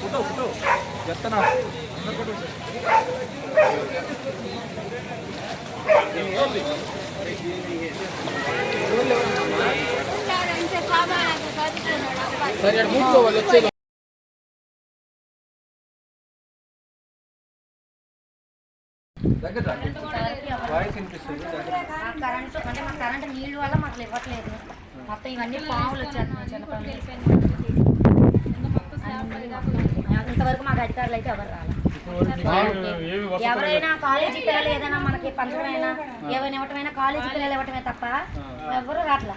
Photo photo. చెప్తానా సరే మూడుకోవాలి వచ్చే కరెంటు అంటే మా కరెంటు నీళ్ళు వల్ల మాకు ఇవ్వట్లేదు. మొత్తం ఇవన్నీ పాములు ఇంతవరకు మాకు అధికారులు అయితే ఎవరు రాలేదు? ఎవరైనా కాలేజీ పిల్లలు ఏదైనా మనకి పంచడమైనా ఏమైనా ఇవ్వటమైనా కాలేజీ పిల్లలు ఇవ్వటమే తప్ప ఎవరు రాట్లా.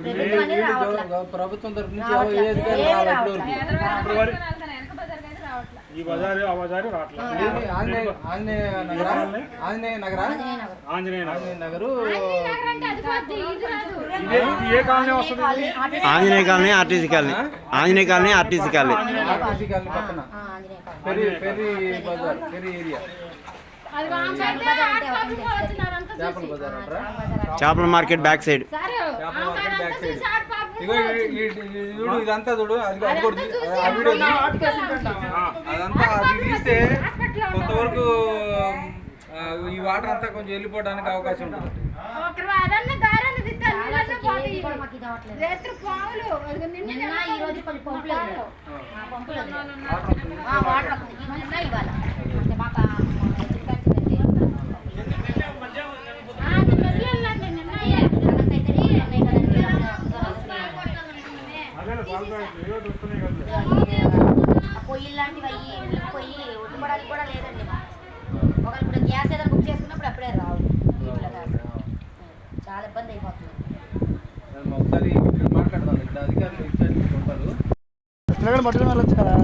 ప్రభుత్వం అనేది రావట్లా. ప్రభుత్వం తరపు నుంచి ఎవరు ఏ అధికారులు ఏది రావట్లేదు రావట్లా ఈ బజారు ఆ బజారు? ఆంజనేయ నగరా? ఆంజనేయ నగరా? ఏ కాలనీ వస్తుంది? Anjaneya colony RTC colony. Anjaneya colony RTC colony. RTC colony పక్కన. ఆ, ఆంజనేయ కాలనీ. పెరి పెరి బజార్ పెరి ఏరియా. చేపల మార్కెట్ బ్యాక్ సైడ్. ఇదంతా చూడు. అది. అదంతా తీస్తే కొంతవరకు ఈ వాటర్ అంతా కొంచెం వెళ్ళిపోవడానికి అవకాశం ఉంటుంది. ఒకవేళ ఇప్పుడు గ్యాస్ ఏదైనా బుక్ చేసుకున్నప్పుడు అప్పుడే రావు. చాలా ఇబ్బంది అయిపోతుంది. నేను ఒకసారి మాట్లాడదాం. ఇక్కడ అధికారులు ఉంటారు పట్టుకుని వెళ్ళొచ్చు కదా?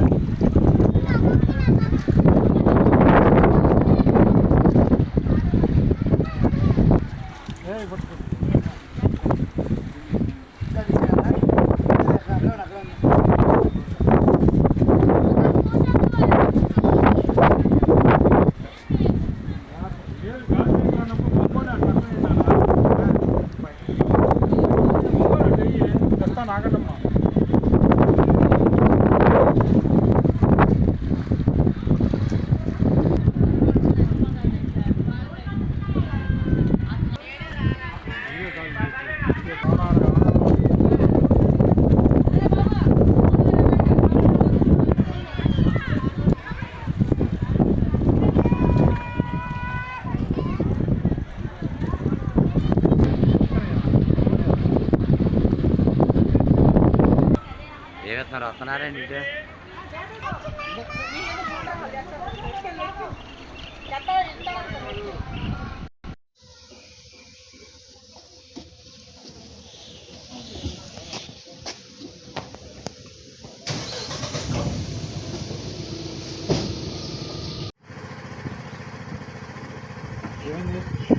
अपना रहे नीचे doing this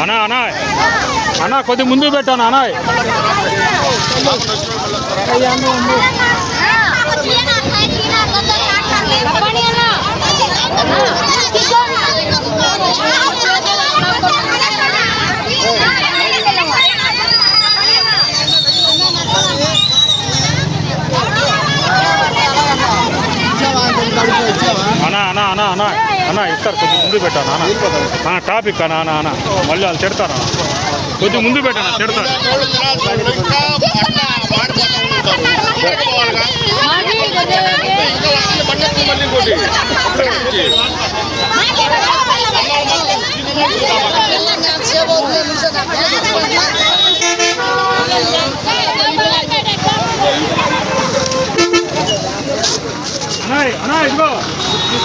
అనా అనా అన్నా కొద్ది ముందు పెట్టాను అనా అనా అనా అనా అనా అన్నా ఇస్తారు కొద్ది ముందు పెట్టాను అనా అన్న టాపిక్ అనా అనా అనా మళ్ళీ వాళ్ళు తిడతారు అన్న కొద్ది ముందు పెట్టాను తిడతారు అన్నా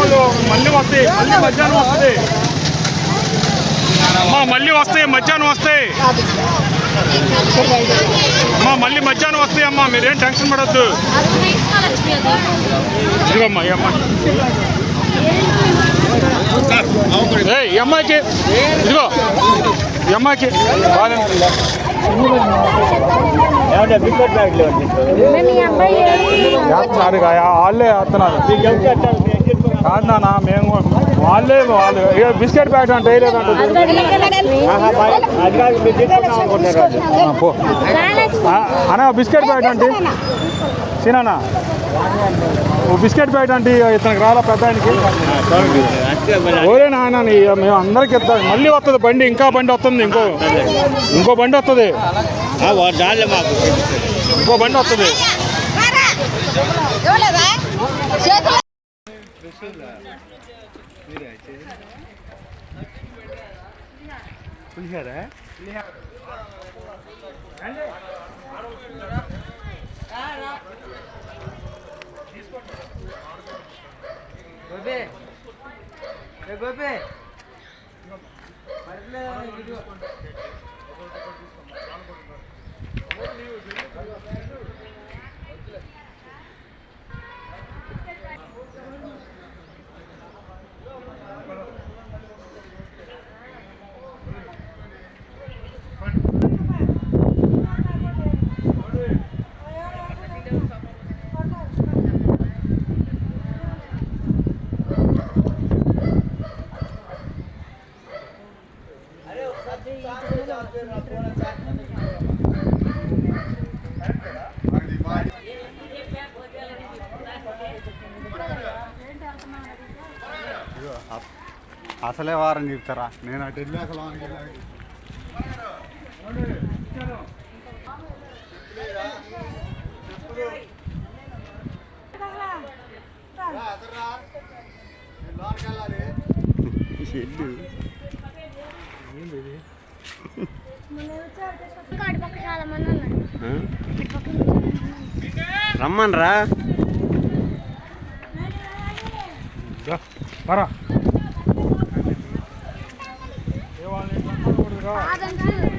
వాళ్ళు మళ్ళీ వస్తాయి మళ్ళీ మధ్యాహ్నం వస్తుంది అమ్మా మళ్ళీ వస్తాయి మధ్యాహ్నం వస్తాయి. అమ్మా మళ్ళీ మధ్యాహ్నం వస్తాయి అమ్మా మీరేం టెన్షన్ పడద్దు. ఇదిగమ్మా ఈ అమ్మాయి. ఏయ్, ఈ అమ్మాయికి ఇదిగో ఈ అమ్మాయికి బాగా చేస్తున్నారు వాళ్ళే వేస్తున్నారు కాదు నాన్న మేము వాళ్ళే వాళ్ళు. ఇక బిస్కెట్ ప్యాకెట్ అంటే వేయలేదంట అన్న బిస్కెట్ ప్యాకెట్ అంటే? సీనా ఓ బిస్కెట్ ప్యాకెట్ అంటే ఇతనికి రాలా పెద్ద ఆయనకి? ఓరే నాయన మేము అందరికి ఇద్దాం. మళ్ళీ వస్తుంది బండి ఇంకా బండి వస్తుంది ఇంకో ఇంకో బండి వస్తుంది ఇంకో బండి వస్తుంది గోపి. గోపి. పర్లేదు అసలే వారం చెప్తారా నేను అటు వెళ్ళి అసలు వారానికి వెళ్ళాక. రమ్మని రా పరా 啊！真干。